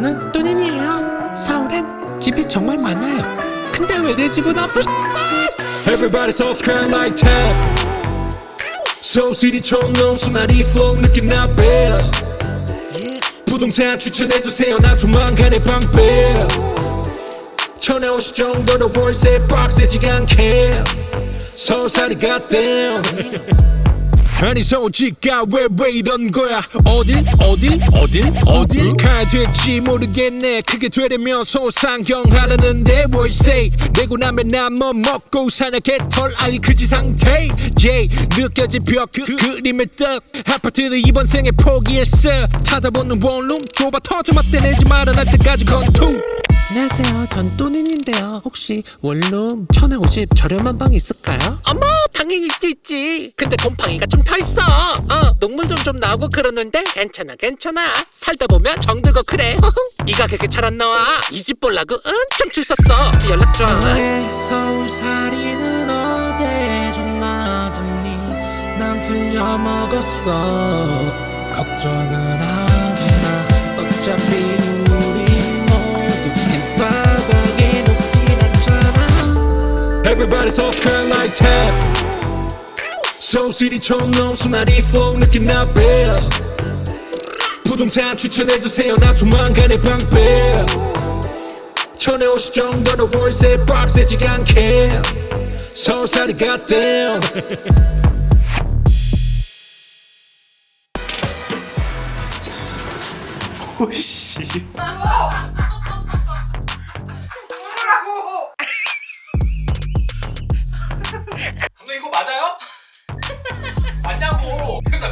저는 또nen이에요. 서울엔 집이 정말 많아요. 근데 왜 내 집은 없어? Everybody subscribe like tab Soul City 총놈 수나리 flow 느낌 나빼 부동산 추천해주세요 나 조만간에 방 빼 천에 오십 정도로 월세 빡세지 않게 서울살이 아니 솔직가 왜 왜 이런 거야? 어딜 어딜 어딜 어딜 가야 될지 모르겠네. 그게 되려면 소상경하라는데 what say? 내고 나면 난뭐 먹고 사냐 개털 알 그지 상태. Yeah 느껴진 벽그 그림의 떡 아파트를 이번 생에 포기했어. 찾아보는 원룸 좁아 터져 맞대 내지 말아 날 때까지 건투 안녕하세요. 전 또nen인데요. 혹시 원룸 1050 저렴한 방 있을까요? 어머 당연히 있지 있지. 근데 곰팡이가 좀 펴있어. 어 녹물도 좀 나오고 그러는데 괜찮아 괜찮아. 살다 보면 정들고 그래. 이 가격에 잘 안 나와. 이 집 볼라고 엄청 줄 썼어. 연락 줘. 너의 서울살이는 어디에 좀 낮았니 난 틀려 먹었어. 걱정은 하지 마. 어차피 않잖아 Everybody subscribe like tab Soul City 총놈 수나리 flow 느낌 나빼 부동산 추천해주세요. 나 조만간에 방빼 천에 오십 정도로 월세 빡세지 않게 서울살이 goddamn 오씨. 아, 저 이거 맞아요? 맞냐고. 그러니까